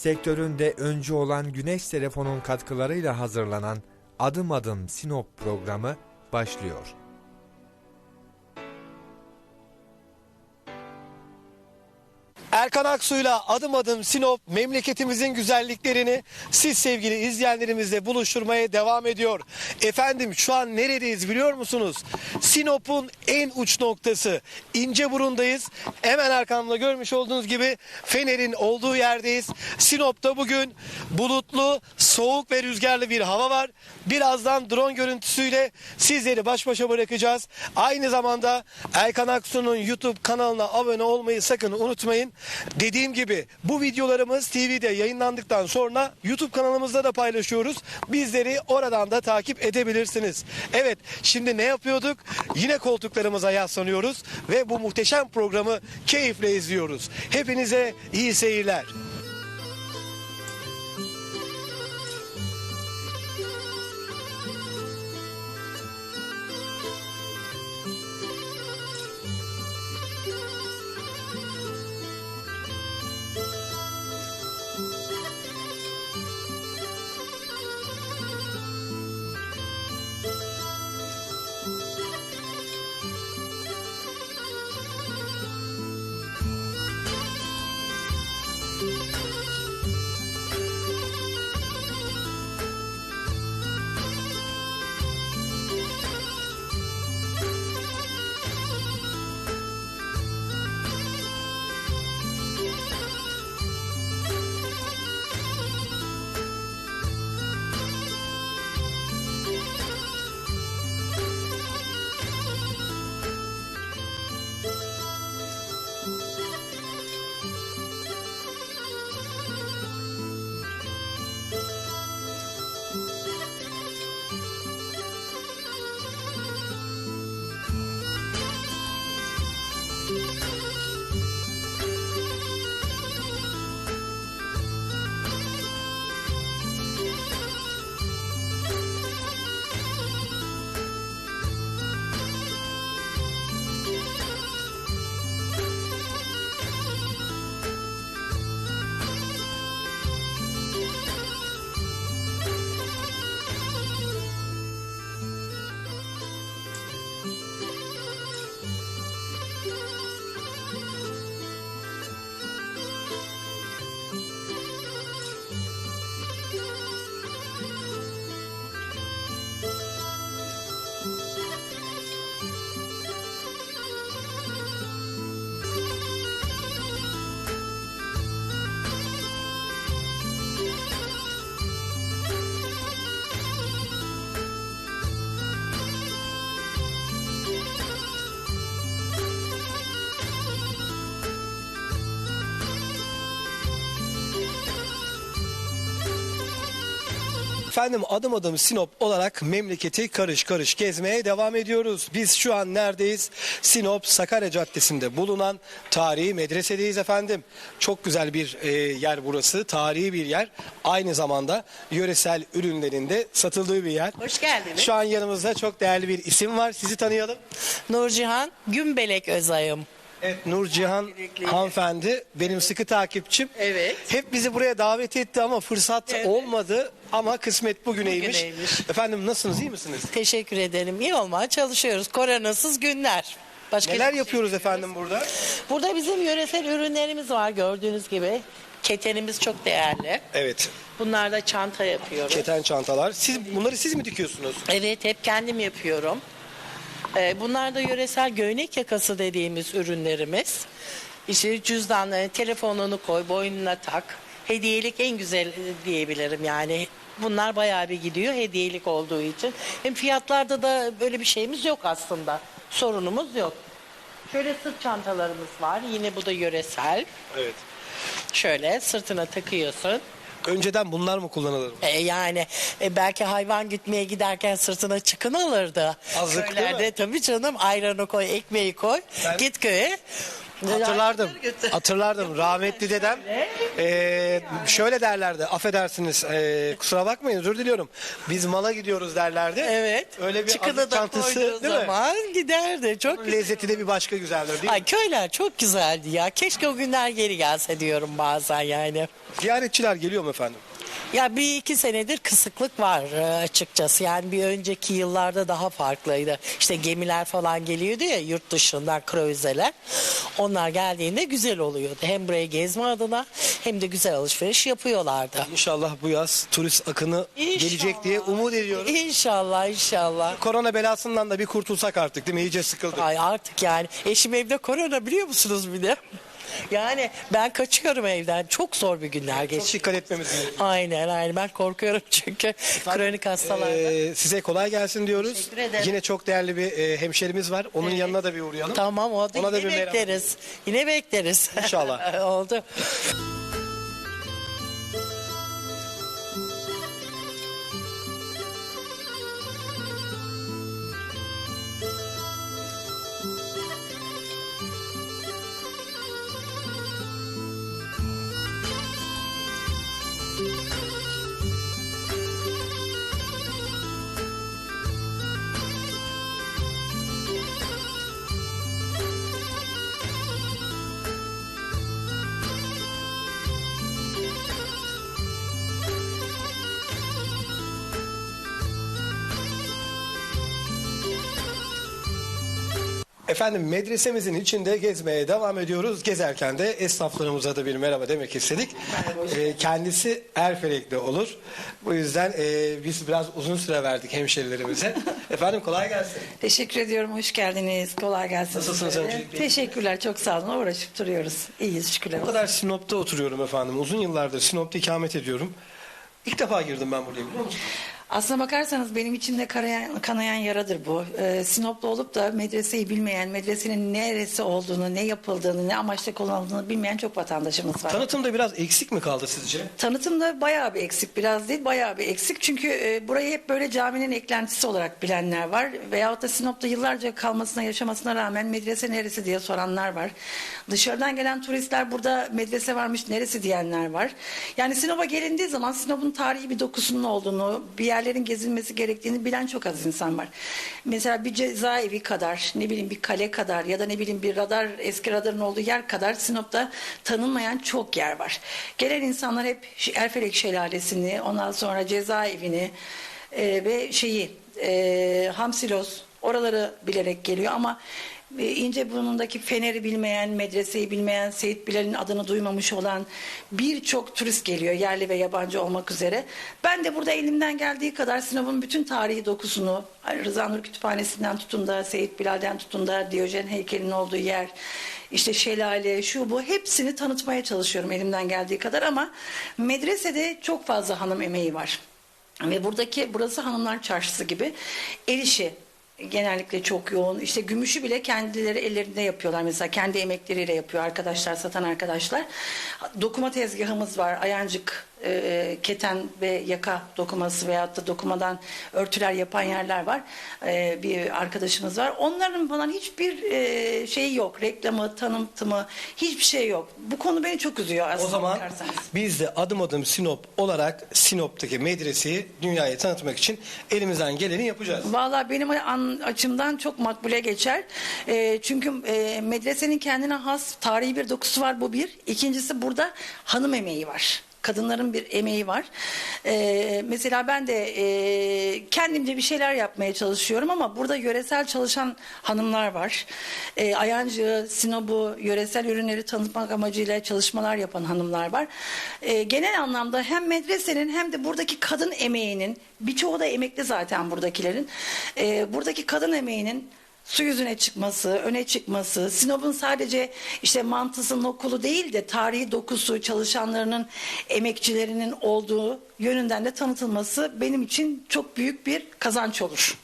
Sektöründe öncü olan Güneş Telefon'un katkılarıyla hazırlanan Adım Adım Sinop programı başlıyor. Erkan Aksu'yla adım adım Sinop memleketimizin güzelliklerini siz sevgili izleyenlerimizle buluşturmaya devam ediyor. Efendim şu an neredeyiz biliyor musunuz? Sinop'un en uç noktası İnceburun'dayız. Hemen arkamda görmüş olduğunuz gibi Fener'in olduğu yerdeyiz. Sinop'ta bugün bulutlu, soğuk ve rüzgarlı bir hava var. Birazdan drone görüntüsüyle sizleri baş başa bırakacağız. Aynı zamanda Erkan Aksu'nun YouTube kanalına abone olmayı sakın unutmayın. Dediğim gibi bu videolarımız TV'de yayınlandıktan sonra YouTube kanalımızda da paylaşıyoruz. Bizleri oradan da takip edebilirsiniz. Evet şimdi ne yapıyorduk? Yine koltuklarımıza yaslanıyoruz ve bu muhteşem programı keyifle izliyoruz. Hepinize iyi seyirler. Efendim adım adım Sinop olarak memleketi karış karış gezmeye devam ediyoruz. Biz şu an neredeyiz? Sinop Sakarya Caddesi'nde bulunan tarihi medresedeyiz efendim. Çok güzel bir e, yer burası. Tarihi bir yer. Aynı zamanda yöresel ürünlerin de satıldığı bir yer. Hoş geldiniz. Şu an yanımızda çok değerli bir isim var. Sizi tanıyalım. Nurcihan Gümbelek Özayım. Evet Nur Cihan hanımefendi benim sıkı takipçim. Evet. Hep bizi buraya davet etti ama fırsat Evet. olmadı ama kısmet bugüneymiş. Bugüneymiş. Efendim nasılsınız iyi misiniz? Teşekkür ederim. İyi olmaya çalışıyoruz. Koronasız günler. Başka Neler şey yapıyoruz efendim burada? Burada bizim yöresel ürünlerimiz var gördüğünüz gibi. Ketenimiz çok değerli. Evet. Bunlar da çanta yapıyoruz. Keten çantalar. Siz bunları siz mi dikiyorsunuz? Evet hep kendim yapıyorum. Ee, bunlar da yöresel göynek yakası dediğimiz ürünlerimiz. İşte cüzdanları, telefonunu koy, boynuna tak. Hediyelik en güzel e, diyebilirim yani. Bunlar bayağı bir gidiyor hediyelik olduğu için. Hem fiyatlarda da böyle bir şeyimiz yok aslında. Sorunumuz yok. Şöyle sırt çantalarımız var. Yine bu da yöresel. Evet. Şöyle sırtına takıyorsun. Önceden bunlar mı kullanılır? E yani e, belki hayvan gütmeye giderken sırtına çıkın alırdı. Azık değil mi? Köylerde tabii canım ayranı koy, ekmeği koy. Ben- Git köye. Hatırlardım. Hatırlardım. Rahmetli dedem eee, şöyle derlerdi. Affedersiniz eee, kusura bakmayın özür diliyorum. Biz mala gidiyoruz derlerdi. Evet. Öyle bir Çikolata adı çantası değil mi? zaman giderdi. Çok güzel. lezzeti de bir başka güzeldir değil mi? Ay köyler çok güzeldi ya. Keşke o günler geri gelse diyorum bazen yani. Ziyaretçiler geliyor mu efendim? Ya bir iki senedir kısıklık var e, açıkçası. Yani bir önceki yıllarda daha farklıydı. İşte gemiler falan geliyordu ya yurt dışından kruizeler. Onlar geldiğinde güzel oluyordu. Hem buraya gezme adına hem de güzel alışveriş yapıyorlardı. İnşallah bu yaz turist akını gelecek diye umut ediyorum. İnşallah inşallah. Korona belasından da bir kurtulsak artık değil mi? İyice sıkıldık. Ay artık yani eşim evde korona biliyor musunuz bir de? Yani ben kaçıyorum evden. Çok zor bir günler Çok geçiyor. dikkat etmemiz gerekiyor. Aynen aynen ben korkuyorum çünkü kronik hastalarda. Ee, size kolay gelsin diyoruz. Teşekkür ederim. Yine çok değerli bir e, hemşerimiz var. Onun yanına da bir uğrayalım. Tamam o da Ona da yine bir merhaba bekleriz. Yine bekleriz. İnşallah. Oldu. Efendim medresemizin içinde gezmeye devam ediyoruz. Gezerken de esnaflarımıza da bir merhaba demek istedik. Ee, kendisi Erfelek'te olur. Bu yüzden e, biz biraz uzun süre verdik hemşerilerimize. Efendim kolay gelsin. Teşekkür ediyorum. Hoş geldiniz. Kolay gelsin. Nasılsınız öncelikle? Teşekkürler. Çok sağ olun. Uğraşıp duruyoruz. İyiyiz şükürler Bu olsun. kadar Sinop'ta oturuyorum efendim. Uzun yıllardır Sinop'ta ikamet ediyorum. İlk defa girdim ben buraya biliyor musun? Aslına bakarsanız benim içimde kanayan, kanayan yaradır bu. Ee, Sinoplu olup da medreseyi bilmeyen, medresenin neresi olduğunu, ne yapıldığını, ne amaçla kullanıldığını bilmeyen çok vatandaşımız var. Tanıtımda biraz eksik mi kaldı sizce? Tanıtımda bayağı bir eksik, biraz değil bayağı bir eksik. Çünkü e, burayı hep böyle caminin eklentisi olarak bilenler var. Veyahut da Sinop'ta yıllarca kalmasına, yaşamasına rağmen medrese neresi diye soranlar var. Dışarıdan gelen turistler burada medrese varmış neresi diyenler var. Yani Sinop'a gelindiği zaman Sinop'un tarihi bir dokusunun olduğunu, bir yerlerin gezilmesi gerektiğini bilen çok az insan var. Mesela bir cezaevi kadar, ne bileyim bir kale kadar ya da ne bileyim bir radar, eski radarın olduğu yer kadar Sinop'ta tanınmayan çok yer var. Gelen insanlar hep Erfelek Şelalesi'ni, ondan sonra cezaevini e, ve şeyi e, Hamsilos oraları bilerek geliyor ama İnceburnu'ndaki Fener'i bilmeyen, medreseyi bilmeyen, Seyit Bilal'in adını duymamış olan birçok turist geliyor yerli ve yabancı olmak üzere. Ben de burada elimden geldiği kadar Sinop'un bütün tarihi dokusunu Rıza Nur Kütüphanesi'nden tutun da Seyit Bilal'den tutun da Diyojen heykelinin olduğu yer işte şelale, şu bu hepsini tanıtmaya çalışıyorum elimden geldiği kadar ama medresede çok fazla hanım emeği var. Ve buradaki burası hanımlar çarşısı gibi el işi genellikle çok yoğun. İşte gümüşü bile kendileri ellerinde yapıyorlar. Mesela kendi emekleriyle yapıyor arkadaşlar, satan arkadaşlar. Dokuma tezgahımız var. Ayancık, e, keten ve yaka dokuması veyahut da dokumadan örtüler yapan yerler var. E, bir arkadaşımız var. Onların falan hiçbir e, şeyi yok. Reklamı, tanıtımı hiçbir şey yok. Bu konu beni çok üzüyor aslında O zaman bakarsanız. biz de adım adım Sinop olarak Sinop'taki medreseyi dünyaya tanıtmak için elimizden geleni yapacağız. Valla benim an, açımdan çok makbule geçer. E, çünkü e, medresenin kendine has tarihi bir dokusu var bu bir. İkincisi burada hanım emeği var. Kadınların bir emeği var. E, mesela ben de e, kendimce bir şeyler yapmaya çalışıyorum ama burada yöresel çalışan hanımlar var. E, Ayancı, Sinop'u, yöresel ürünleri tanıtmak amacıyla çalışmalar yapan hanımlar var. E, genel anlamda hem medresenin hem de buradaki kadın emeğinin birçoğu da emekli zaten buradakilerin. E, buradaki kadın emeğinin su yüzüne çıkması, öne çıkması, Sinop'un sadece işte mantısı, nokulu değil de tarihi dokusu, çalışanlarının, emekçilerinin olduğu yönünden de tanıtılması benim için çok büyük bir kazanç olur.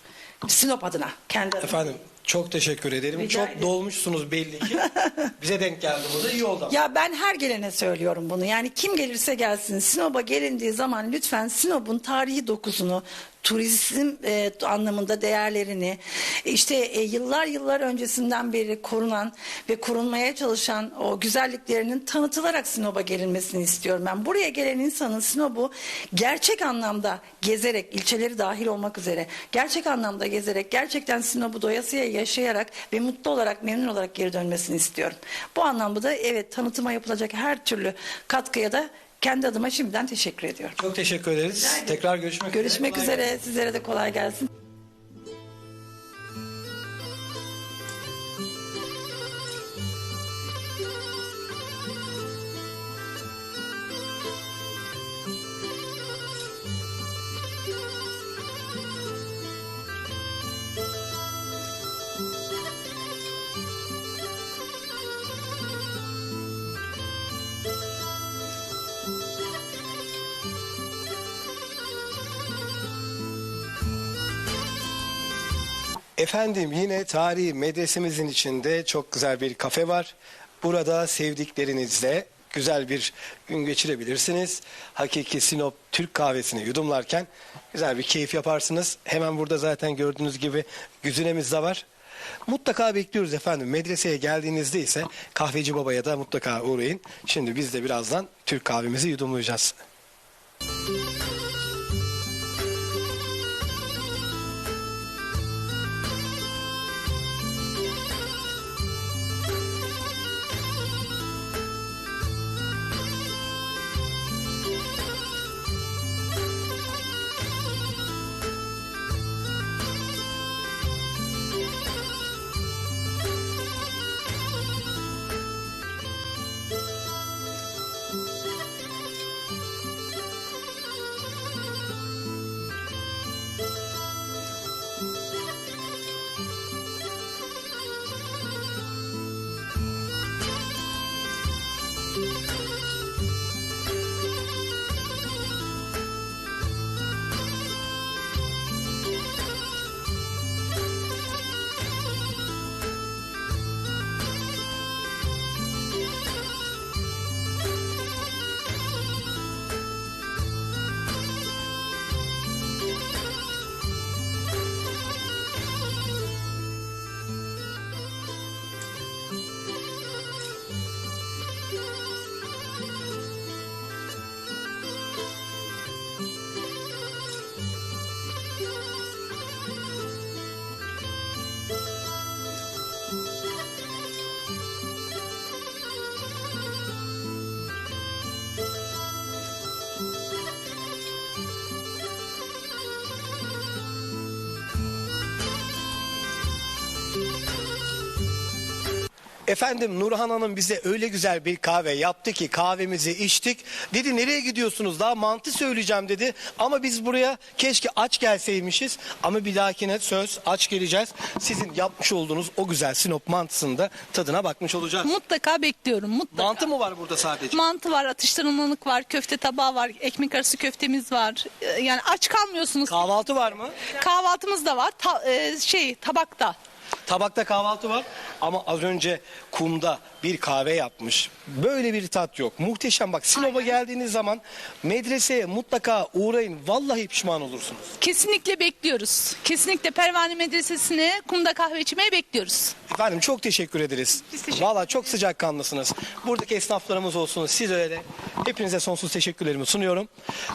Sinop adına, kendi adıma. Efendim çok teşekkür ederim. Rica çok ederim. dolmuşsunuz belli ki. Bize denk geldi bu da iyi oldu. Ya ben her gelene söylüyorum bunu. Yani kim gelirse gelsin Sinop'a gelindiği zaman lütfen Sinop'un tarihi dokusunu, turizm e, anlamında değerlerini işte e, yıllar yıllar öncesinden beri korunan ve korunmaya çalışan o güzelliklerinin tanıtılarak Sinop'a gelinmesini istiyorum. Ben buraya gelen insanın Sinop'u gerçek anlamda gezerek ilçeleri dahil olmak üzere gerçek anlamda gezerek gerçekten Sinop'u doyasıya yaşayarak ve mutlu olarak memnun olarak geri dönmesini istiyorum. Bu anlamda da evet tanıtıma yapılacak her türlü katkıya da kendi adıma şimdiden teşekkür ediyorum. Çok teşekkür ederiz. Tekrar görüşmek üzere. Görüşmek üzere. Sizlere de kolay gelsin. Efendim yine tarihi medresemizin içinde çok güzel bir kafe var. Burada sevdiklerinizle güzel bir gün geçirebilirsiniz. Hakiki Sinop Türk kahvesini yudumlarken güzel bir keyif yaparsınız. Hemen burada zaten gördüğünüz gibi güzinemiz de var. Mutlaka bekliyoruz efendim. Medreseye geldiğinizde ise kahveci babaya da mutlaka uğrayın. Şimdi biz de birazdan Türk kahvemizi yudumlayacağız. Efendim Nurhan Hanım bize öyle güzel bir kahve yaptı ki kahvemizi içtik. Dedi nereye gidiyorsunuz daha mantı söyleyeceğim dedi. Ama biz buraya keşke aç gelseymişiz. Ama bir dahakine söz aç geleceğiz. Sizin yapmış olduğunuz o güzel Sinop mantısının da tadına bakmış olacağız. Mutlaka bekliyorum. Mutlaka. Mantı mı var burada sadece? Mantı var, atıştırmalık var, köfte tabağı var, ekmek arası köftemiz var. Ee, Yani aç kalmıyorsunuz. Kahvaltı var mı? Kahvaltımız da var. Ta- e, şey tabakta. Tabakta kahvaltı var ama az önce kumda bir kahve yapmış. Böyle bir tat yok. Muhteşem bak Sinop'a geldiğiniz zaman medreseye mutlaka uğrayın. Vallahi pişman olursunuz. Kesinlikle bekliyoruz. Kesinlikle Pervane Medresesi'ne kumda kahve içmeye bekliyoruz. Efendim çok teşekkür ederiz. Biz teşekkür Valla çok sıcakkanlısınız. Buradaki esnaflarımız olsun siz öyle. Hepinize sonsuz teşekkürlerimi sunuyorum.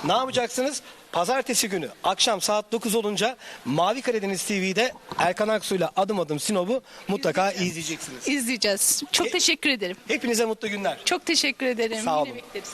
Ne yapacaksınız? Pazartesi günü akşam saat 9 olunca Mavi Karadeniz TV'de Erkan Aksu'yla adım adım Sinop'u mutlaka izleyeceksiniz. İzleyeceğiz. Çok E- teşekkür ederim. Hepinize mutlu günler. Çok teşekkür ederim. Sağ Yine olun. bekleriz.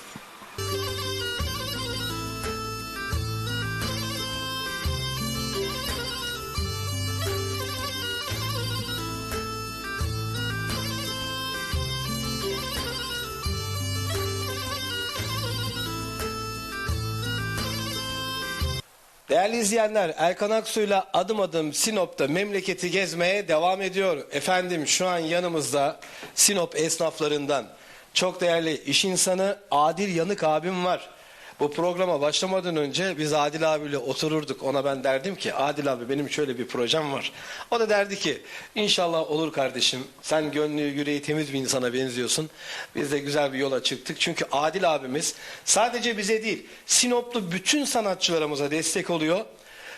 Değerli izleyenler Erkan Aksu'yla adım adım Sinop'ta memleketi gezmeye devam ediyor. Efendim şu an yanımızda Sinop esnaflarından çok değerli iş insanı Adil Yanık abim var. Bu programa başlamadan önce biz Adil abiyle otururduk. Ona ben derdim ki Adil abi benim şöyle bir projem var. O da derdi ki inşallah olur kardeşim. Sen gönlü yüreği temiz bir insana benziyorsun. Biz de güzel bir yola çıktık. Çünkü Adil abimiz sadece bize değil Sinoplu bütün sanatçılarımıza destek oluyor.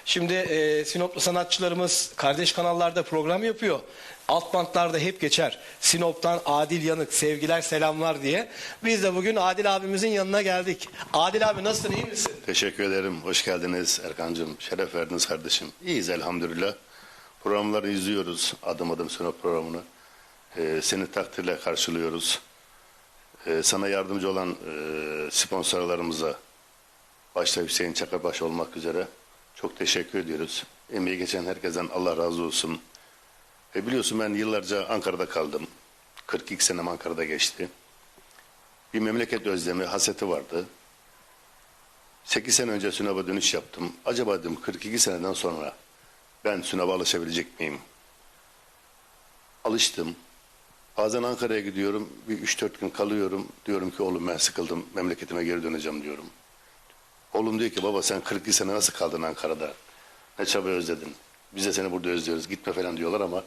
Şimdi e, Sinoplu sanatçılarımız kardeş kanallarda program yapıyor. Alt bantlarda hep geçer. Sinop'tan Adil Yanık sevgiler selamlar diye. Biz de bugün Adil abimizin yanına geldik. Adil abi nasılsın iyi misin? Teşekkür ederim. Hoş geldiniz Erkancığım. Şeref verdiniz kardeşim. İyiyiz elhamdülillah. Programları izliyoruz. Adım adım Sinop programını. Ee, seni takdirle karşılıyoruz. Ee, sana yardımcı olan e, sponsorlarımıza başta Hüseyin Çakabaş olmak üzere çok teşekkür ediyoruz. Emeği geçen herkesten Allah razı olsun. E, biliyorsun ben yıllarca Ankara'da kaldım. 42 senem Ankara'da geçti. Bir memleket özlemi, haseti vardı. 8 sene önce Sinop'a dönüş yaptım. Acaba dedim 42 seneden sonra ben Sinop'a alışabilecek miyim? Alıştım. Bazen Ankara'ya gidiyorum. Bir 3-4 gün kalıyorum. Diyorum ki oğlum ben sıkıldım. Memleketime geri döneceğim diyorum. Oğlum diyor ki baba sen 42 sene nasıl kaldın Ankara'da? Ne çaba özledin. Biz de seni burada özlüyoruz. Gitme falan diyorlar ama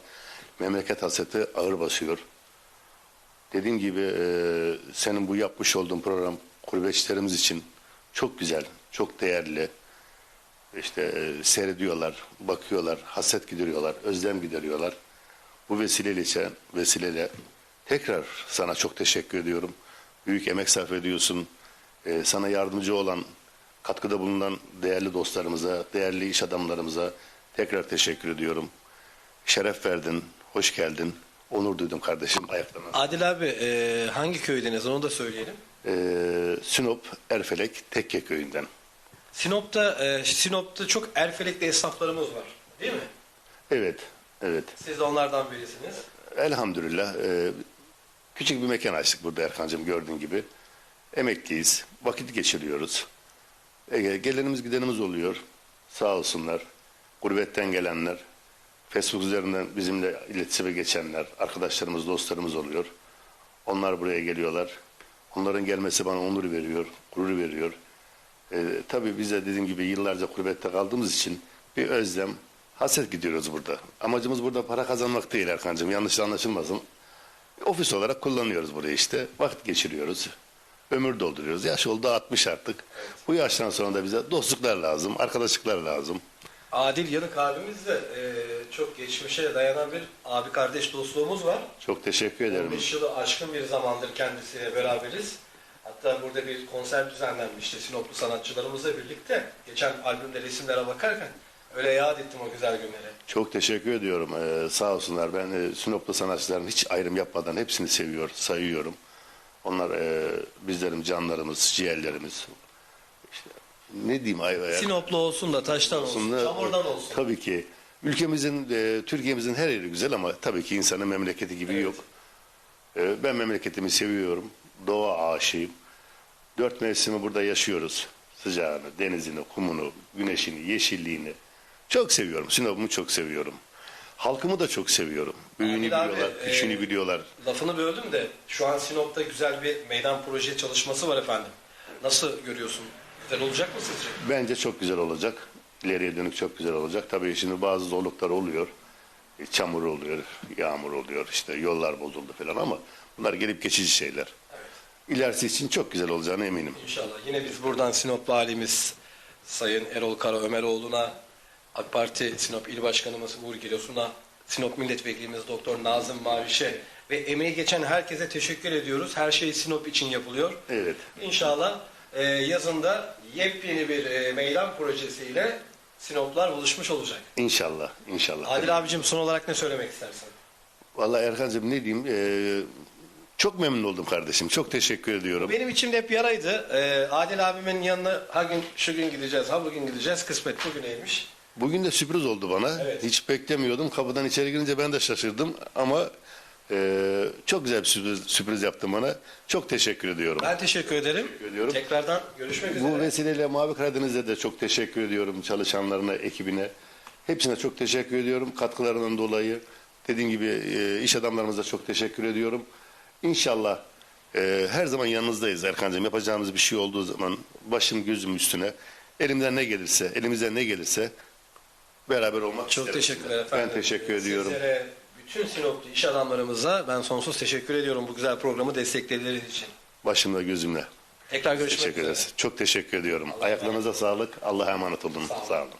memleket hasreti ağır basıyor. Dediğim gibi e, senin bu yapmış olduğun program gurbetçilerimiz için çok güzel, çok değerli. İşte e, seyrediyorlar, bakıyorlar, hasret gideriyorlar, özlem gideriyorlar. Bu vesileyle, ise- vesileyle tekrar sana çok teşekkür ediyorum. Büyük emek sarf ediyorsun. E, sana yardımcı olan, katkıda bulunan değerli dostlarımıza, değerli iş adamlarımıza tekrar teşekkür ediyorum. Şeref verdin, hoş geldin. Onur duydum kardeşim ayaklarına. Adil abi e, hangi köydeniz onu da söyleyelim. Ee, Sinop Erfelek Tekke köyünden. Sinop'ta e, Sinop'ta çok Erfelek'te esnaflarımız var değil mi? Evet, evet. Siz de onlardan birisiniz. Elhamdülillah e, küçük bir mekan açtık burada Erkan'cığım gördüğün gibi. Emekliyiz, vakit geçiriyoruz. E, gelenimiz gidenimiz oluyor. Sağ olsunlar. Gurbetten gelenler, Facebook üzerinden bizimle iletişime geçenler, arkadaşlarımız, dostlarımız oluyor. Onlar buraya geliyorlar. Onların gelmesi bana onur veriyor, gurur veriyor. E, tabii biz de dediğim gibi yıllarca gurbette kaldığımız için bir özlem, hasret gidiyoruz burada. Amacımız burada para kazanmak değil Erkan'cığım, yanlış anlaşılmasın. Ofis olarak kullanıyoruz burayı işte, vakit geçiriyoruz. Ömür dolduruyoruz. Yaş oldu 60 artık. Bu yaştan sonra da bize dostluklar lazım, arkadaşlıklar lazım. Adil Yanık abimiz de e, çok geçmişe dayanan bir abi kardeş dostluğumuz var. Çok teşekkür ederim. 15 yılı aşkın bir zamandır kendisiyle beraberiz. Hatta burada bir konser düzenlenmişti Sinoplu sanatçılarımızla birlikte. Geçen albümde resimlere bakarken öyle yad ettim o güzel günleri. Çok teşekkür ediyorum. Ee, sağ olsunlar. Ben e, Sinoplu sanatçıların hiç ayrım yapmadan hepsini seviyor, sayıyorum. Onlar e, bizlerin canlarımız, ciğerlerimiz. İşte, ne diyeyim? Ay, ay- Sinoplu olsun da taştan olsun, aslında, çamurdan olsun. Tabii ki. Ülkemizin, e, Türkiye'mizin her yeri güzel ama tabii ki insanın memleketi gibi yok. E, ben memleketimi seviyorum. Doğa aşığım. Dört mevsimi burada yaşıyoruz. Sıcağını, denizini, kumunu, güneşini, yeşilliğini. Çok seviyorum. Sinop'umu çok seviyorum. Halkımı da çok seviyorum. Büyüğünü Adil abi, biliyorlar, e, küçüğünü biliyorlar. Lafını böldüm de şu an Sinop'ta güzel bir meydan proje çalışması var efendim. Nasıl görüyorsun? Güzel olacak mı sizce? Bence çok güzel olacak. İleriye dönük çok güzel olacak. Tabii şimdi bazı zorluklar oluyor. E, Çamur oluyor, yağmur oluyor, işte yollar bozuldu falan ama bunlar gelip geçici şeyler. İlerisi için çok güzel olacağına eminim. İnşallah. Yine biz buradan Sinop valimiz Sayın Erol Kara Ömeroğlu'na, AK Parti Sinop İl Başkanımız Uğur Giresun'a, Sinop Milletvekilimiz Doktor Nazım Maviş'e ve emeği geçen herkese teşekkür ediyoruz. Her şey Sinop için yapılıyor. Evet. İnşallah e, yazında yepyeni bir e, meydan projesiyle Sinoplar buluşmuş olacak. İnşallah, inşallah. Adil abicim son olarak ne söylemek istersin? Vallahi Erkan'cığım ne diyeyim? Ee, çok memnun oldum kardeşim. Çok teşekkür ediyorum. Benim içimde hep yaraydı. E, Adil abimin yanına ha gün şu gün gideceğiz, ha bugün gideceğiz. Kısmet bugüneymiş. Bugün de sürpriz oldu bana. Evet. Hiç beklemiyordum. Kapıdan içeri girince ben de şaşırdım ama e, çok güzel bir sürpriz, sürpriz yaptın bana. Çok teşekkür ediyorum. Ben teşekkür ederim. ediyorum. Tekrardan görüşmek Bu üzere. vesileyle Mavi Karadeniz'e de çok teşekkür ediyorum çalışanlarına, ekibine. Hepsine çok teşekkür ediyorum katkılarından dolayı. Dediğim gibi e, iş adamlarımıza çok teşekkür ediyorum. İnşallah e, her zaman yanınızdayız Erkan'cığım. Yapacağımız bir şey olduğu zaman başım gözüm üstüne. Elimden ne gelirse, elimizden ne gelirse beraber olmak Çok isteriz. teşekkürler efendim. Ben teşekkür ediyorum. Sizlere, bütün Sinoplu iş adamlarımıza ben sonsuz teşekkür ediyorum bu güzel programı destekledikleri için. Başımla gözümle. Tekrar görüşmek Teşekkür üzere. ederiz. Çok teşekkür ediyorum. Ayaklarınıza sağlık. Allah'a emanet olun. Sağ olun. Sağ olun.